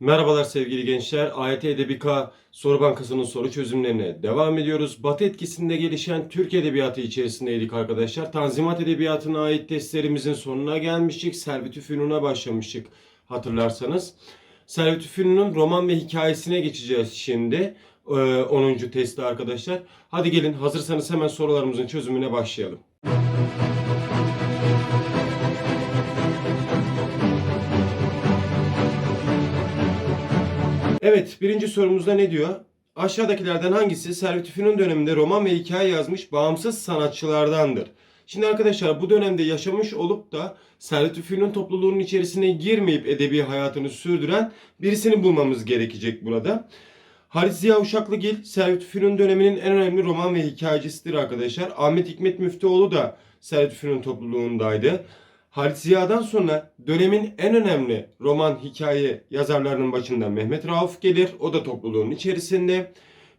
Merhabalar sevgili gençler. AYT Edebi K soru bankasının soru çözümlerine devam ediyoruz. Batı etkisinde gelişen Türk Edebiyatı içerisindeydik arkadaşlar. Tanzimat Edebiyatı'na ait testlerimizin sonuna gelmiştik. Servet-i başlamıştık hatırlarsanız. Servet-i roman ve hikayesine geçeceğiz şimdi. Ee, 10. testte arkadaşlar. Hadi gelin hazırsanız hemen sorularımızın çözümüne başlayalım. Evet, birinci sorumuzda ne diyor? Aşağıdakilerden hangisi Servet-i Fünun döneminde roman ve hikaye yazmış bağımsız sanatçılardandır? Şimdi arkadaşlar bu dönemde yaşamış olup da Servet-i Fünun topluluğunun içerisine girmeyip edebi hayatını sürdüren birisini bulmamız gerekecek burada. Halit Ziya Uşaklıgil, Servet-i Fünun döneminin en önemli roman ve hikayecisidir arkadaşlar. Ahmet Hikmet Müftüoğlu da Servet-i Fünun topluluğundaydı. Halit Ziya'dan sonra dönemin en önemli roman hikaye yazarlarının başında Mehmet Rauf gelir. O da topluluğun içerisinde.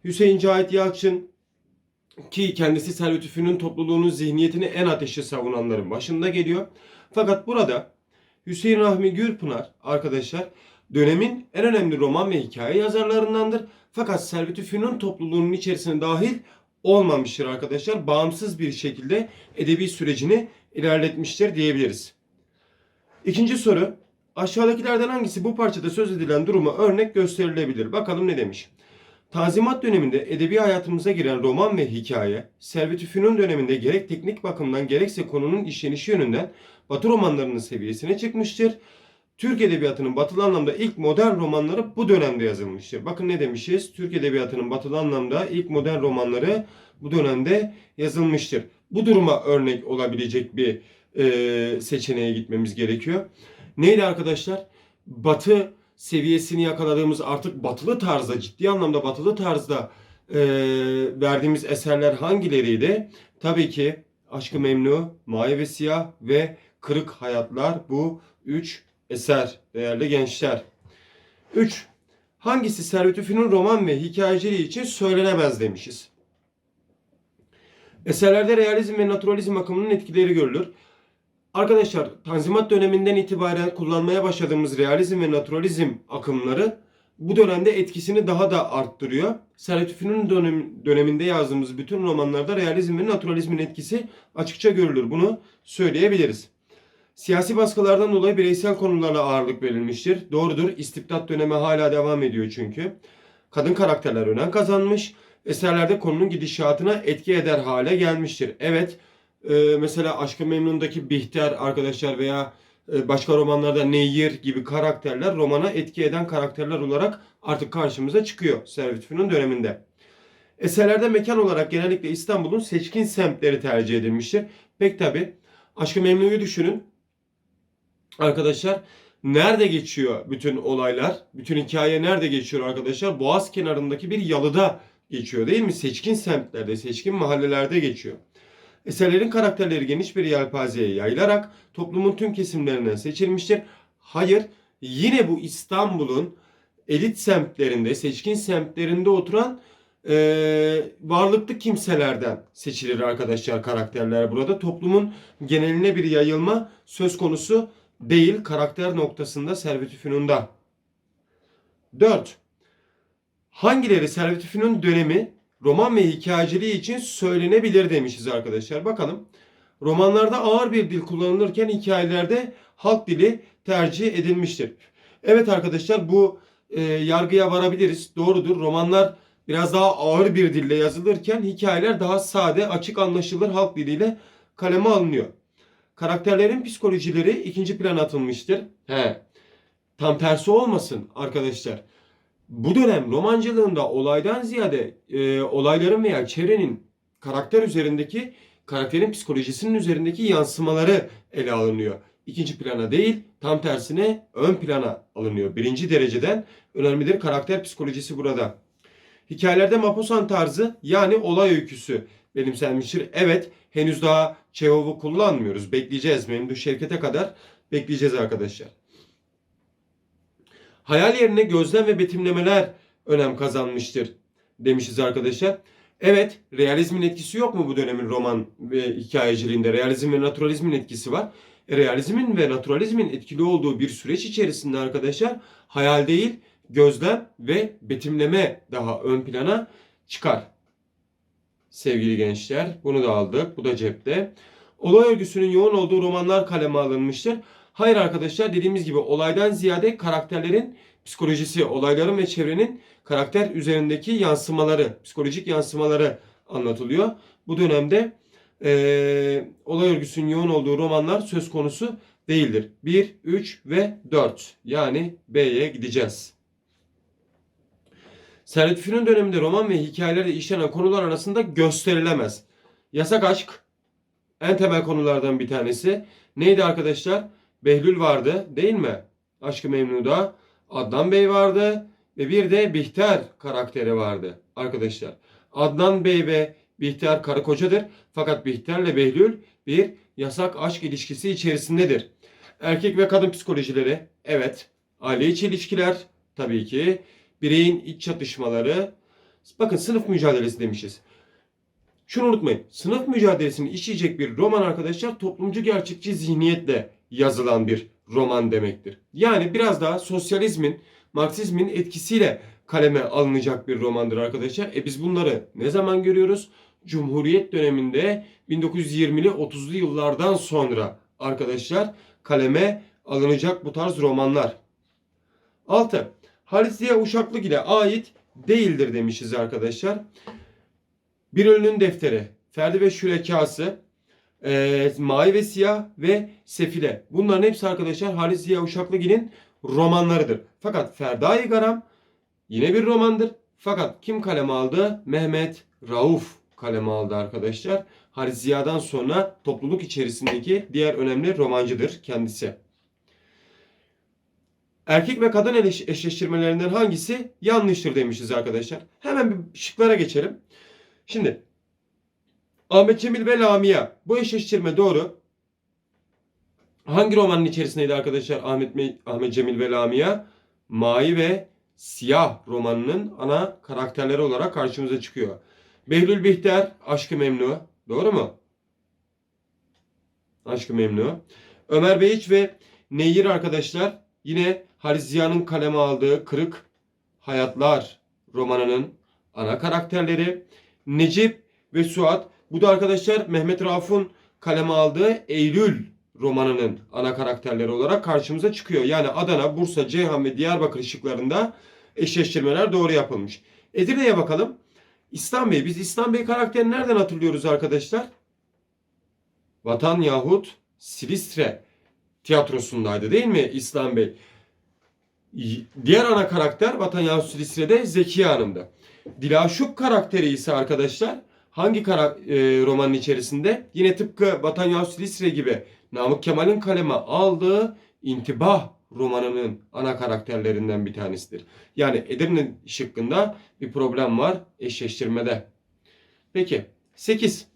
Hüseyin Cahit Yalçın ki kendisi Servet-i Fünun topluluğunun zihniyetini en ateşli savunanların başında geliyor. Fakat burada Hüseyin Rahmi Gürpınar arkadaşlar dönemin en önemli roman ve hikaye yazarlarındandır. Fakat Servet-i Fünun topluluğunun içerisine dahil olmamıştır arkadaşlar. Bağımsız bir şekilde edebi sürecini ilerletmiştir diyebiliriz. İkinci soru. Aşağıdakilerden hangisi bu parçada söz edilen duruma örnek gösterilebilir? Bakalım ne demiş. Tanzimat döneminde edebi hayatımıza giren roman ve hikaye, Servet-i Fünun döneminde gerek teknik bakımdan gerekse konunun işlenişi yönünden Batı romanlarının seviyesine çıkmıştır. Türk Edebiyatı'nın batılı anlamda ilk modern romanları bu dönemde yazılmıştır. Bakın ne demişiz? Türk Edebiyatı'nın batılı anlamda ilk modern romanları bu dönemde yazılmıştır. Bu duruma örnek olabilecek bir e, seçeneğe gitmemiz gerekiyor. Neydi arkadaşlar? Batı seviyesini yakaladığımız artık batılı tarzda, ciddi anlamda batılı tarzda e, verdiğimiz eserler hangileriydi? Tabii ki Aşkı Memnu, Mavi ve Siyah ve Kırık Hayatlar bu üç eser değerli gençler. 3. Hangisi Servet-i Fünun roman ve hikayeciliği için söylenemez demişiz. Eserlerde realizm ve naturalizm akımının etkileri görülür. Arkadaşlar Tanzimat döneminden itibaren kullanmaya başladığımız realizm ve naturalizm akımları bu dönemde etkisini daha da arttırıyor. Servet-i Fünun dönem, döneminde yazdığımız bütün romanlarda realizm ve naturalizmin etkisi açıkça görülür. Bunu söyleyebiliriz. Siyasi baskılardan dolayı bireysel konularla ağırlık verilmiştir. Doğrudur. İstibdat dönemi hala devam ediyor çünkü. Kadın karakterler önem kazanmış. Eserlerde konunun gidişatına etki eder hale gelmiştir. Evet, e, mesela Aşkı Memnun'daki Bihter arkadaşlar veya e, başka romanlarda Nehir gibi karakterler romana etki eden karakterler olarak artık karşımıza çıkıyor Servet Fünun döneminde. Eserlerde mekan olarak genellikle İstanbul'un seçkin semtleri tercih edilmiştir. Pek tabi Aşkı Memnu'yu düşünün. Arkadaşlar nerede geçiyor bütün olaylar? Bütün hikaye nerede geçiyor arkadaşlar? Boğaz kenarındaki bir yalıda geçiyor değil mi? Seçkin semtlerde, seçkin mahallelerde geçiyor. Eserlerin karakterleri geniş bir yelpazeye yayılarak toplumun tüm kesimlerinden seçilmiştir. Hayır, yine bu İstanbul'un elit semtlerinde, seçkin semtlerinde oturan e, varlıklı kimselerden seçilir arkadaşlar karakterler burada. Toplumun geneline bir yayılma söz konusu değil karakter noktasında Servet-i Fünun'da. 4. Hangileri Servet-i Fünun dönemi roman ve hikayeciliği için söylenebilir demişiz arkadaşlar. Bakalım. Romanlarda ağır bir dil kullanılırken hikayelerde halk dili tercih edilmiştir. Evet arkadaşlar bu e, yargıya varabiliriz. Doğrudur. Romanlar biraz daha ağır bir dille yazılırken hikayeler daha sade, açık anlaşılır halk diliyle kaleme alınıyor. Karakterlerin psikolojileri ikinci plana atılmıştır. He. Tam tersi olmasın arkadaşlar. Bu dönem romancılığında olaydan ziyade e, olayların veya çevrenin karakter üzerindeki karakterin psikolojisinin üzerindeki yansımaları ele alınıyor. İkinci plana değil, tam tersine ön plana alınıyor. Birinci dereceden önemlidir karakter psikolojisi burada. Hikayelerde Maupassant tarzı yani olay öyküsü benimsenmiştir. Evet, henüz daha Çehov'u kullanmıyoruz. Bekleyeceğiz. Memduh Şevket'e kadar bekleyeceğiz arkadaşlar. Hayal yerine gözlem ve betimlemeler önem kazanmıştır demişiz arkadaşlar. Evet, realizmin etkisi yok mu bu dönemin roman ve hikayeciliğinde? Realizm ve naturalizmin etkisi var. E, realizmin ve naturalizmin etkili olduğu bir süreç içerisinde arkadaşlar hayal değil, gözlem ve betimleme daha ön plana çıkar. Sevgili gençler, bunu da aldık. Bu da cepte. Olay örgüsünün yoğun olduğu romanlar kaleme alınmıştır. Hayır arkadaşlar dediğimiz gibi olaydan ziyade karakterlerin psikolojisi, olayların ve çevrenin karakter üzerindeki yansımaları, psikolojik yansımaları anlatılıyor. Bu dönemde eee, olay örgüsünün yoğun olduğu romanlar söz konusu değildir. 1, 3 ve 4 yani B'ye gideceğiz. Servet Fünun döneminde roman ve hikayelerde işlenen konular arasında gösterilemez. Yasak aşk en temel konulardan bir tanesi. Neydi arkadaşlar? Behlül vardı değil mi? Aşkı Memnu'da Adnan Bey vardı ve bir de Bihter karakteri vardı arkadaşlar. Adnan Bey ve Bihter karı kocadır. Fakat Bihter'le Behlül bir yasak aşk ilişkisi içerisindedir. Erkek ve kadın psikolojileri evet. Aile içi ilişkiler tabii ki. Bireyin iç çatışmaları. Bakın sınıf mücadelesi demişiz. Şunu unutmayın. Sınıf mücadelesini işleyecek bir roman arkadaşlar toplumcu gerçekçi zihniyetle yazılan bir roman demektir. Yani biraz daha sosyalizmin, Marksizmin etkisiyle kaleme alınacak bir romandır arkadaşlar. E biz bunları ne zaman görüyoruz? Cumhuriyet döneminde 1920'li 30'lu yıllardan sonra arkadaşlar kaleme alınacak bu tarz romanlar. 6. Halis Ziya Uşaklık ile ait değildir demişiz arkadaşlar. Bir Ölünün Defteri, Ferdi ve Şürekası, e, Mavi ve Siyah ve Sefile. Bunların hepsi arkadaşlar Halis Ziya Uşaklıgil'in romanlarıdır. Fakat Ferdai Garam yine bir romandır. Fakat kim kaleme aldı? Mehmet Rauf kaleme aldı arkadaşlar. Halis Ziya'dan sonra topluluk içerisindeki diğer önemli romancıdır kendisi. Erkek ve kadın eş- eşleştirmelerinden hangisi yanlıştır demişiz arkadaşlar. Hemen bir şıklara geçelim. Şimdi Ahmet Cemil ve Lamia. Bu eşleştirme doğru. Hangi romanın içerisindeydi arkadaşlar Ahmet, Me- Ahmet Cemil ve Lamia? Mavi ve Siyah romanının ana karakterleri olarak karşımıza çıkıyor. Behlül Bihter, Aşkı Memnu. Doğru mu? Aşkı Memnu. Ömer Beyiç ve Nehir arkadaşlar yine Halis Ziya'nın kaleme aldığı Kırık Hayatlar romanının ana karakterleri. Necip ve Suat. Bu da arkadaşlar Mehmet Rauf'un kaleme aldığı Eylül romanının ana karakterleri olarak karşımıza çıkıyor. Yani Adana, Bursa, Ceyhan ve Diyarbakır ışıklarında eşleştirmeler doğru yapılmış. Edirne'ye bakalım. İslam Bey. Biz İslam Bey karakterini nereden hatırlıyoruz arkadaşlar? Vatan yahut Silistre tiyatrosundaydı değil mi İslam Bey? Diğer ana karakter Vatan yahut Silistre'de Zekiye Hanım'dı. Dilaşuk karakteri ise arkadaşlar hangi kara, e, romanın içerisinde? Yine tıpkı Vatan yahut Silistre gibi Namık Kemal'in kaleme aldığı İntibah romanının ana karakterlerinden bir tanesidir. Yani Edirne şıkkında bir problem var eşleştirmede. Peki 8.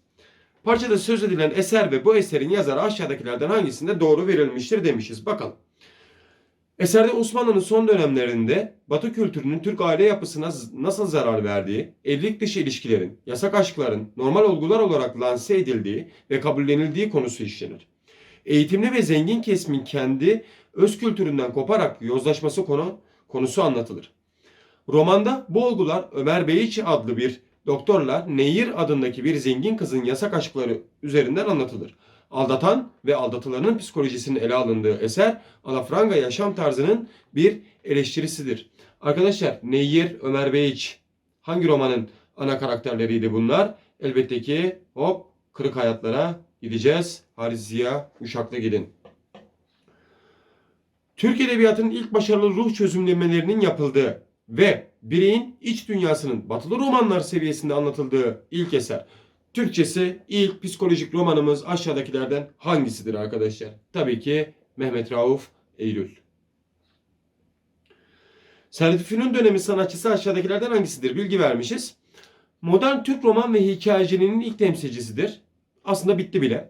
Parçada söz edilen eser ve bu eserin yazarı aşağıdakilerden hangisinde doğru verilmiştir demişiz. Bakalım. Eserde Osmanlı'nın son dönemlerinde Batı kültürünün Türk aile yapısına nasıl zarar verdiği, evlilik dışı ilişkilerin, yasak aşkların normal olgular olarak lanse edildiği ve kabullenildiği konusu işlenir. Eğitimli ve zengin kesimin kendi öz kültüründen koparak yozlaşması konu konusu anlatılır. Romanda bu olgular Ömer Beyiç adlı bir doktorla Nehir adındaki bir zengin kızın yasak aşkları üzerinden anlatılır. Aldatan ve aldatılanın psikolojisinin ele alındığı eser alafranga yaşam tarzının bir eleştirisidir. Arkadaşlar Nehir, Ömer Beyiç hangi romanın ana karakterleriydi bunlar? Elbette ki hop Kırık Hayatlara gideceğiz. Halis Ziya Uşak'la gidin. Türk Edebiyatı'nın ilk başarılı ruh çözümlemelerinin yapıldığı ve bireyin iç dünyasının batılı romanlar seviyesinde anlatıldığı ilk eser. Türkçesi ilk psikolojik romanımız aşağıdakilerden hangisidir arkadaşlar? Tabii ki Mehmet Rauf Eylül. Servet Fünun dönemi sanatçısı aşağıdakilerden hangisidir? Bilgi vermişiz. Modern Türk roman ve hikayeciliğinin ilk temsilcisidir. Aslında bitti bile.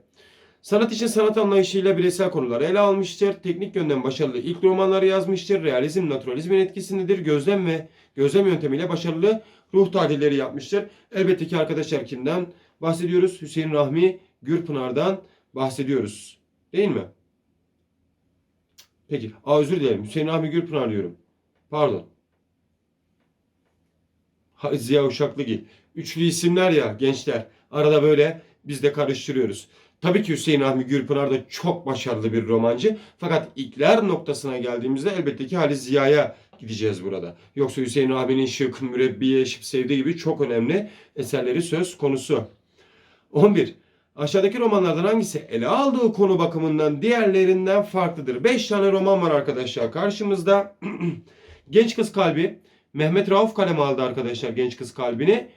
Sanat için sanat anlayışıyla bireysel konuları ele almıştır. Teknik yönden başarılı ilk romanları yazmıştır. Realizm, naturalizmin etkisindedir. Gözlem ve gözlem yöntemiyle başarılı ruh tahlilleri yapmıştır. Elbette ki arkadaşlar kimden bahsediyoruz? Hüseyin Rahmi Gürpınar'dan bahsediyoruz. Değil mi? Peki. Aa özür dilerim. Hüseyin Rahmi Gürpınar diyorum. Pardon. Ziya Uşaklıgil. Üçlü isimler ya gençler. Arada böyle biz de karıştırıyoruz. Tabii ki Hüseyin Rahmi Gürpınar da çok başarılı bir romancı. Fakat ilkler noktasına geldiğimizde elbette ki Halis Ziya'ya gideceğiz burada. Yoksa Hüseyin Rahmi'nin Şık, Mürebbiye, Şıp Sevdi gibi çok önemli eserleri söz konusu. 11. Aşağıdaki romanlardan hangisi ele aldığı konu bakımından diğerlerinden farklıdır? 5 tane roman var arkadaşlar karşımızda. Genç Kız Kalbi. Mehmet Rauf kaleme aldı arkadaşlar Genç Kız Kalbi'ni.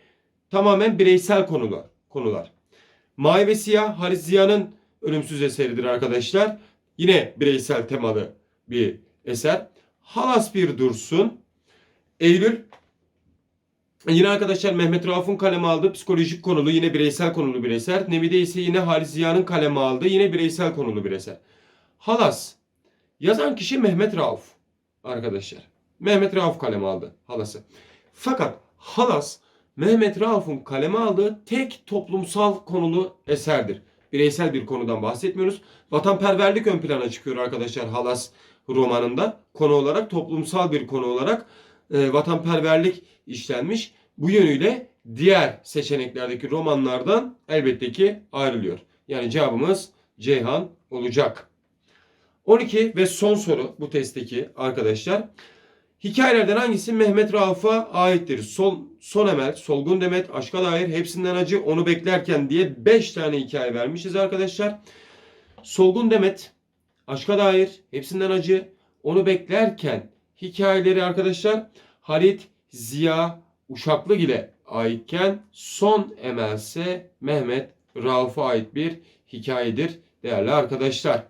Tamamen bireysel konular. konular. Mavi ve Siyah Halis Ziya'nın ölümsüz eseridir arkadaşlar. Yine bireysel temalı bir eser. Halas bir dursun. Eylül Yine arkadaşlar Mehmet Rauf'un kaleme aldığı psikolojik konulu yine bireysel konulu bir eser. Nevi'de ise yine Halis Ziya'nın kaleme aldığı yine bireysel konulu bir eser. Halas. Yazan kişi Mehmet Rauf arkadaşlar. Mehmet Rauf kaleme aldı Halas'ı. Fakat Halas Mehmet Rauf'un kaleme aldığı tek toplumsal konulu eserdir. Bireysel bir konudan bahsetmiyoruz. Vatanperverlik ön plana çıkıyor arkadaşlar Halas romanında. Konu olarak toplumsal bir konu olarak e, vatanperverlik işlenmiş. Bu yönüyle diğer seçeneklerdeki romanlardan elbette ki ayrılıyor. Yani cevabımız Ceyhan olacak. 12 ve son soru bu testteki arkadaşlar. Hikayelerden hangisi Mehmet Rauf'a aittir? Sol, son Emel, Solgun Demet, Aşka Dair, Hepsinden Acı, Onu Beklerken diye 5 tane hikaye vermişiz arkadaşlar. Solgun Demet, Aşka Dair, Hepsinden Acı, Onu Beklerken hikayeleri arkadaşlar Halit Ziya Uşaklıgil'e aitken Son Emel ise Mehmet Rauf'a ait bir hikayedir değerli arkadaşlar.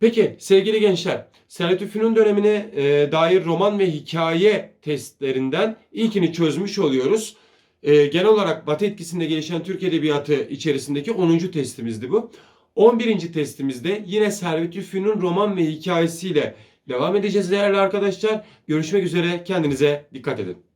Peki sevgili gençler, Servet Üfünün dönemine e, dair roman ve hikaye testlerinden ilkini çözmüş oluyoruz. E, genel olarak Batı etkisinde gelişen Türk Edebiyatı içerisindeki 10. testimizdi bu. 11. testimizde yine Servet Üfünün roman ve hikayesiyle devam edeceğiz değerli arkadaşlar. Görüşmek üzere, kendinize dikkat edin.